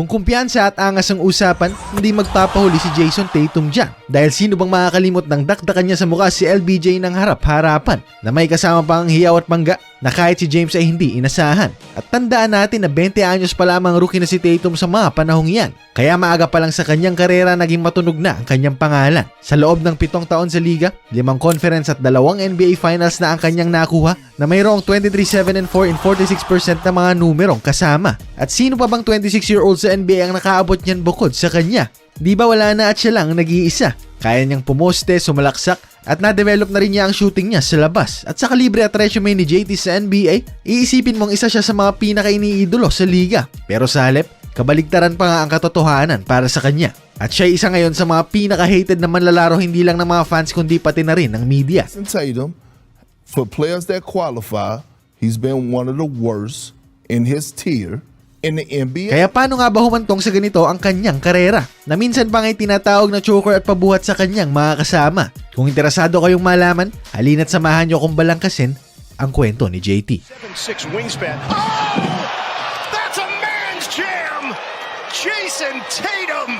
Kung kumpiyansa at angas ang usapan, hindi magpapahuli si Jason Tatum dyan. Dahil sino bang makakalimot ng dakdakan niya sa mukha si LBJ ng harap-harapan na may kasama pa ang hiyaw at mangga na kahit si James ay hindi inasahan. At tandaan natin na 20 anyos pa lamang rookie na si Tatum sa mga panahong yan. Kaya maaga pa lang sa kanyang karera naging matunog na ang kanyang pangalan. Sa loob ng pitong taon sa liga, limang conference at dalawang NBA finals na ang kanyang nakuha na mayroong 23-7 and 4 in 46% na mga numerong kasama. At sino pa bang 26-year-old sa NBA ang nakaabot niyan bukod sa kanya? Di ba wala na at siya lang ang nag-iisa? Kaya niyang pumoste, sumalaksak, at na-develop na rin niya ang shooting niya sa labas. At sa kalibre at resume ni JT sa NBA, iisipin mong isa siya sa mga pinaka-iniidolo sa liga. Pero sa halip, kabaligtaran pa nga ang katotohanan para sa kanya. At siya isa ngayon sa mga pinaka-hated na manlalaro hindi lang ng mga fans kundi pati na rin ng media. Tatum, for players that qualify, he's been one of the worst in his tier in the NBA. Kaya paano nga ba humantong sa ganito ang kanyang karera? Na minsan pa nga'y tinatawag na choker at pabuhat sa kanyang mga kasama. Kung interesado kayong malaman, halina't samahan nyo kung balangkasin ang kwento ni JT. 7'6 wingspan. Oh! That's a man's jam! Jason Tatum!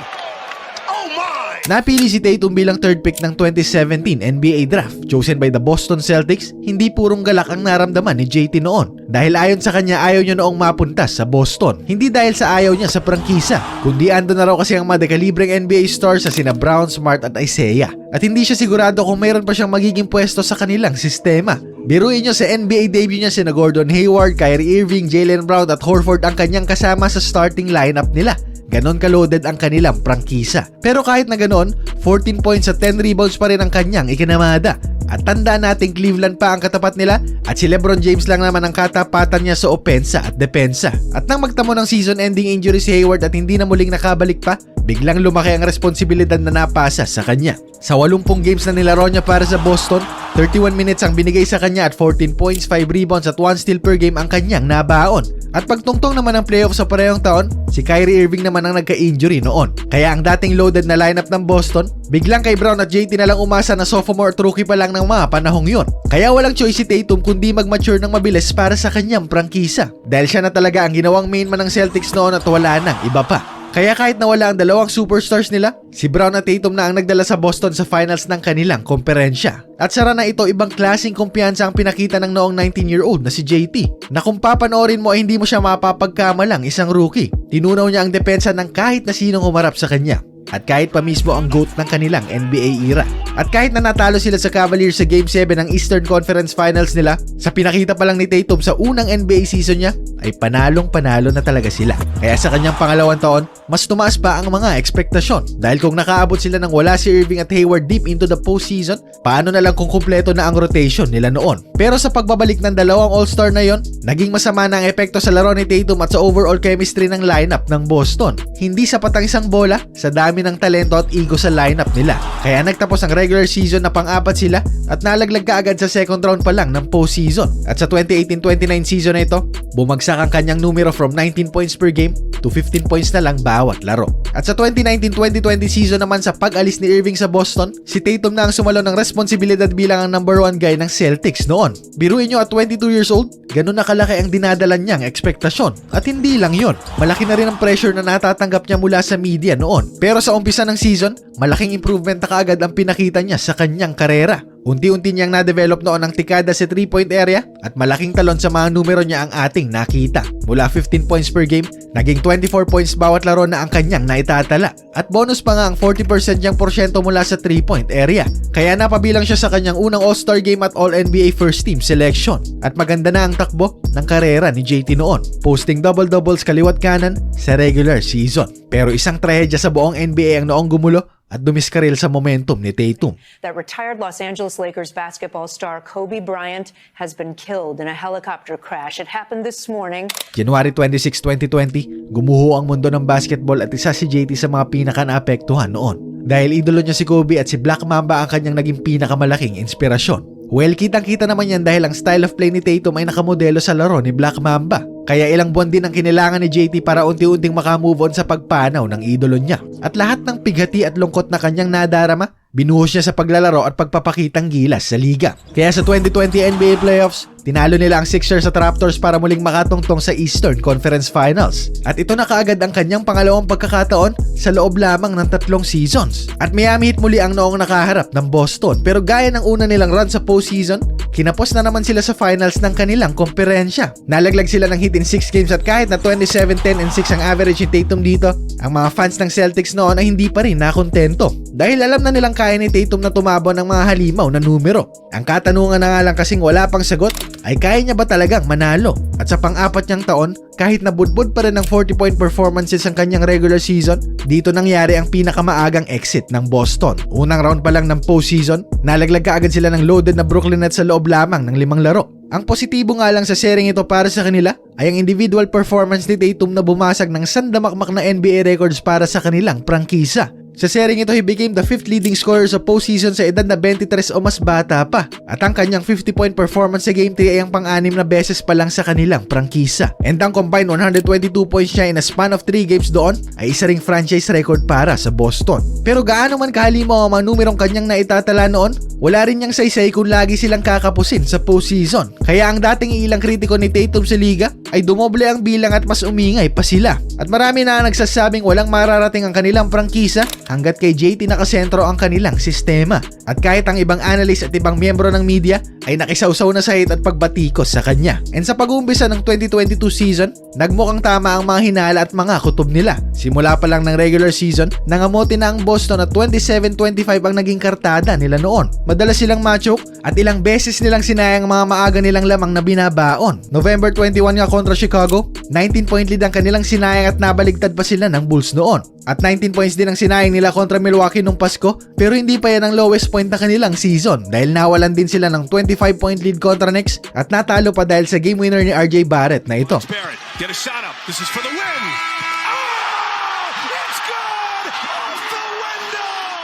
Oh my! Napili si Tatum bilang third pick ng 2017 NBA Draft. Chosen by the Boston Celtics, hindi purong galak ang naramdaman ni JT noon. Dahil ayon sa kanya, ayaw niya noong mapunta sa Boston. Hindi dahil sa ayaw niya sa prangkisa, kundi ando na raw kasi ang mga dekalibreng NBA stars sa sina Brown, Smart at Isaiah. At hindi siya sigurado kung mayroon pa siyang magiging pwesto sa kanilang sistema. Biruin niyo sa NBA debut niya sina Gordon Hayward, Kyrie Irving, Jalen Brown at Horford ang kanyang kasama sa starting lineup nila. Ganon ka-loaded ang kanilang prangkisa. Pero kahit na ganon, 14 points at 10 rebounds pa rin ang kanyang ikinamada. At tandaan natin Cleveland pa ang katapat nila at si Lebron James lang naman ang katapatan niya sa opensa at depensa. At nang magtamo ng season-ending injury si Hayward at hindi na muling nakabalik pa, biglang lumaki ang responsibilidad na napasa sa kanya. Sa 80 games na nilaro niya para sa Boston, 31 minutes ang binigay sa kanya at 14 points, 5 rebounds at 1 steal per game ang kanyang nabaon. At pagtungtong naman ng playoff sa parehong taon, si Kyrie Irving naman ang nagka-injury noon. Kaya ang dating loaded na lineup ng Boston, biglang kay Brown at JT na lang umasa na sophomore at rookie pa lang ng mga panahong yon. Kaya walang choice si Tatum kundi mag-mature ng mabilis para sa kanyang prangkisa. Dahil siya na talaga ang ginawang main man ng Celtics noon at wala nang iba pa. Kaya kahit nawala ang dalawang superstars nila, si Brown at Tatum na ang nagdala sa Boston sa finals ng kanilang komperensya. At sara na ito, ibang klaseng kumpiyansa ang pinakita ng noong 19-year-old na si JT. Na kung papanoorin mo ay hindi mo siya mapapagkamalang isang rookie. Tinunaw niya ang depensa ng kahit na sinong umarap sa kanya. At kahit pa mismo ang GOAT ng kanilang NBA era. At kahit na natalo sila sa Cavaliers sa Game 7 ng Eastern Conference Finals nila, sa pinakita pa lang ni Tatum sa unang NBA season niya, ay panalong panalo na talaga sila. Kaya sa kanyang pangalawang taon, mas tumaas pa ang mga ekspektasyon. Dahil kung nakaabot sila ng wala si Irving at Hayward deep into the postseason, paano na lang kung kumpleto na ang rotation nila noon. Pero sa pagbabalik ng dalawang All-Star na yon, naging masama na ang epekto sa laro ni Tatum at sa overall chemistry ng lineup ng Boston. Hindi sapat ang isang bola sa dami ng talento at ego sa lineup nila. Kaya nagtapos ang regular season na pang-apat sila at nalaglag ka agad sa second round pa lang ng postseason. At sa 2018-29 season na ito, bumagsak ang kanyang numero from 19 points per game to 15 points na lang bawat laro. At sa 2019-2020 season naman sa pag-alis ni Irving sa Boston, si Tatum na ang sumalo ng responsibilidad bilang ang number one guy ng Celtics noon. Biruin nyo at 22 years old, ganun na kalaki ang dinadala niyang ekspektasyon. At hindi lang yon, malaki na rin ang pressure na natatanggap niya mula sa media noon. Pero sa umpisa ng season, malaking improvement na kaagad ang pinakita niya sa kanyang karera. Unti-unti niyang na-develop noon ang tikada sa 3-point area at malaking talon sa mga numero niya ang ating nakita. Mula 15 points per game, naging 24 points bawat laro na ang kanyang naitatala. At bonus pa nga ang 40% niyang porsyento mula sa 3-point area. Kaya napabilang siya sa kanyang unang All-Star game at All-NBA First Team selection. At maganda na ang takbo ng karera ni JT noon, posting double-doubles kaliwat kanan sa regular season. Pero isang trahedya sa buong NBA ang noong gumulo at dumiskaril sa momentum ni Tatum. that retired Los Angeles Lakers basketball star Kobe Bryant has been killed in a helicopter crash. It happened this morning. January 26, 2020, gumuho ang mundo ng basketball at isa si JT sa mga pinaka-naapektuhan noon. Dahil idolo niya si Kobe at si Black Mamba ang kanyang naging pinakamalaking inspirasyon. Well, kitang-kita naman yan dahil ang style of play ni Tatum ay nakamodelo sa laro ni Black Mamba. Kaya ilang buwan din ang kinilangan ni JT para unti-unting makamove on sa pagpanaw ng idolo niya. At lahat ng pighati at lungkot na kanyang nadarama, binuhos niya sa paglalaro at pagpapakitang gilas sa liga. Kaya sa 2020 NBA playoffs, tinalo nila ang Sixers at Raptors para muling makatungtong sa Eastern Conference Finals. At ito na kaagad ang kanyang pangalawang pagkakataon sa loob lamang ng tatlong seasons. At Miami Heat muli ang noong nakaharap ng Boston. Pero gaya ng una nilang run sa postseason, kinapos na naman sila sa finals ng kanilang komperensya. Nalaglag sila ng Heat in 6 games at kahit na 27-10 and 6 ang average ni Tatum dito, ang mga fans ng Celtics noon ay hindi pa rin nakontento. Dahil alam na nilang kaya ni Tatum na tumabo ng mga halimaw na numero. Ang katanungan na nga lang kasing wala pang sagot ay kaya niya ba talagang manalo? At sa pang-apat niyang taon, kahit na budbud pa rin ng 40-point performances ang kanyang regular season, dito nangyari ang pinakamaagang exit ng Boston. Unang round pa lang ng postseason, nalaglag kaagad sila ng loaded na Brooklyn Nets sa loob lamang ng limang laro. Ang positibo nga lang sa sharing ito para sa kanila ay ang individual performance ni Tatum na bumasag ng sandamakmak na NBA records para sa kanilang prangkisa. Sa sharing ito, he became the fifth leading scorer sa postseason sa edad na 23 o mas bata pa. At ang kanyang 50-point performance sa Game 3 ay ang pang-anim na beses pa lang sa kanilang prangkisa. And ang combined 122 points niya in a span of 3 games doon ay isa ring franchise record para sa Boston. Pero gaano man kahalimaw ang mga numerong kanyang naitatala noon, wala rin niyang saysay kung lagi silang kakapusin sa postseason. Kaya ang dating ilang kritiko ni Tatum sa liga ay dumoble ang bilang at mas umingay pa sila. At marami na nagsasabing walang mararating ang kanilang prangkisa hanggat kay JT nakasentro ang kanilang sistema. At kahit ang ibang analyst at ibang miyembro ng media ay nakisawsaw na sa hate at pagbatikos sa kanya. And sa pag-uumpisa ng 2022 season, nagmukhang tama ang mga hinala at mga kutob nila. Simula pa lang ng regular season, nangamote na ang Boston at 27-25 ang naging kartada nila noon. Madalas silang matchok at ilang beses nilang sinayang ang mga maaga nilang lamang na binabaon. November 21 nga kontra Chicago, 19 point lead ang kanilang sinayang at nabaligtad pa sila ng Bulls noon. At 19 points din ang sinayang nila kontra Milwaukee nung Pasko pero hindi pa yan ang lowest point na kanilang season dahil nawalan din sila ng 25 point lead kontra Knicks at natalo pa dahil sa game winner ni RJ Barrett na ito. Barrett, get a shot up. This is for the win. Oh.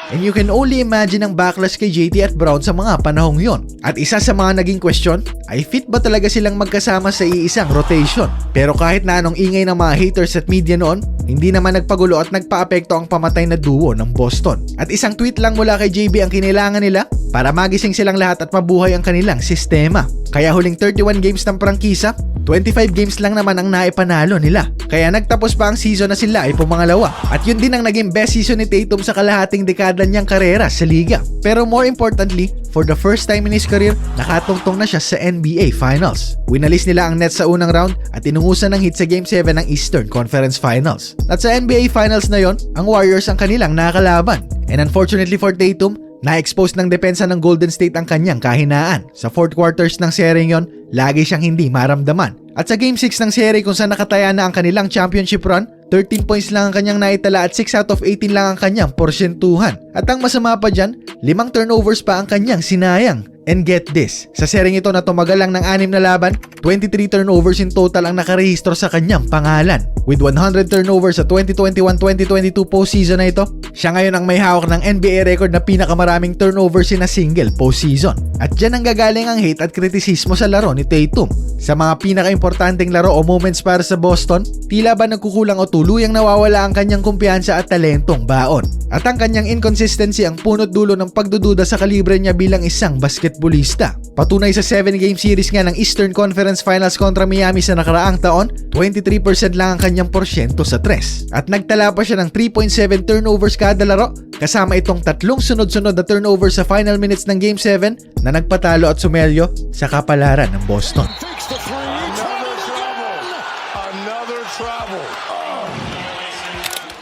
And you can only imagine ang backlash kay JT at Brown sa mga panahong yon. At isa sa mga naging question ay fit ba talaga silang magkasama sa iisang rotation? Pero kahit na anong ingay ng mga haters at media noon, hindi naman nagpagulo at nagpaapekto ang pamatay na duo ng Boston. At isang tweet lang mula kay JB ang kinailangan nila para magising silang lahat at mabuhay ang kanilang sistema. Kaya huling 31 games ng prangkisa, 25 games lang naman ang naipanalo nila. Kaya nagtapos pa ang season na sila ay pumangalawa. At yun din ang naging best season ni Tatum sa kalahating dekada niyang karera sa liga. Pero more importantly, for the first time in his career, nakatungtong na siya sa NBA Finals. Winalis nila ang Nets sa unang round at inungusan ng hit sa Game 7 ng Eastern Conference Finals. At sa NBA Finals na yon, ang Warriors ang kanilang nakalaban. And unfortunately for Tatum, na-expose ng depensa ng Golden State ang kanyang kahinaan. Sa fourth quarters ng seryeng yon, lagi siyang hindi maramdaman. At sa Game 6 ng serye kung saan nakataya na ang kanilang championship run, 13 points lang ang kanyang naitala at 6 out of 18 lang ang kanyang porsyentuhan. At ang masama pa dyan, limang turnovers pa ang kanyang sinayang. And get this, sa seryeng ito na tumagal lang ng anim na laban, 23 turnovers in total ang nakarehistro sa kanyang pangalan. With 100 turnovers sa 2021-2022 postseason na ito, siya ngayon ang may hawak ng NBA record na pinakamaraming turnovers in a single postseason. At dyan ang gagaling ang hate at kritisismo sa laro ni Tatum. Sa mga pinaka-importanteng laro o moments para sa Boston, tila ba nagkukulang o tuluyang nawawala ang kanyang kumpiyansa at talentong baon. At ang kanyang inconsistency ang punot dulo ng pagdududa sa kalibre niya bilang isang basketballista. Patunay sa 7-game series nga ng Eastern Conference Finals kontra Miami sa nakaraang taon, 23% lang ang kanyang porsyento sa 3. At nagtala pa siya ng 3.7 turnovers kada laro, kasama itong tatlong sunod-sunod na turnover sa final minutes ng Game 7 na nagpatalo at sumelyo sa kapalaran ng Boston.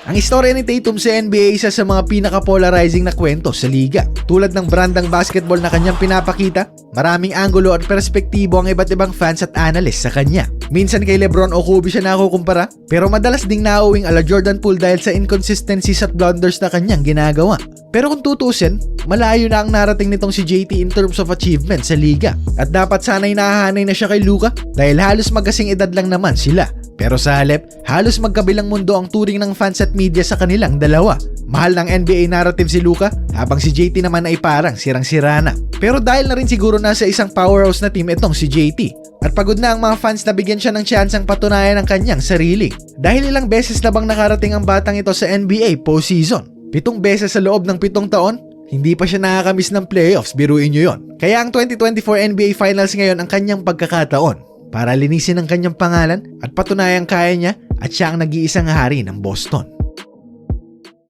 Ang istorya ni Tatum sa NBA isa sa mga pinaka-polarizing na kwento sa liga. Tulad ng brandang basketball na kanyang pinapakita, maraming anggulo at perspektibo ang iba't ibang fans at analysts sa kanya. Minsan kay Lebron o Kobe siya nakukumpara, pero madalas ding nauwing ala Jordan Poole dahil sa inconsistencies at blunders na kanyang ginagawa. Pero kung tutusin, malayo na ang narating nitong si JT in terms of achievement sa liga. At dapat sana'y nahahanay na siya kay Luka dahil halos magkasing edad lang naman sila. Pero sa halip, halos magkabilang mundo ang turing ng fans at media sa kanilang dalawa. Mahal ng NBA narrative si Luka, habang si JT naman ay parang sirang-sira na. Pero dahil na rin siguro nasa isang powerhouse na team itong si JT. At pagod na ang mga fans na bigyan siya ng tsansang patunayan ang kanyang sarili. Dahil ilang beses na bang nakarating ang batang ito sa NBA postseason? Pitong beses sa loob ng pitong taon? Hindi pa siya nakakamiss ng playoffs, biruin nyo yon. Kaya ang 2024 NBA Finals ngayon ang kanyang pagkakataon para linisin ang kanyang pangalan at patunayang kaya niya at siya ang nag-iisang hari ng Boston.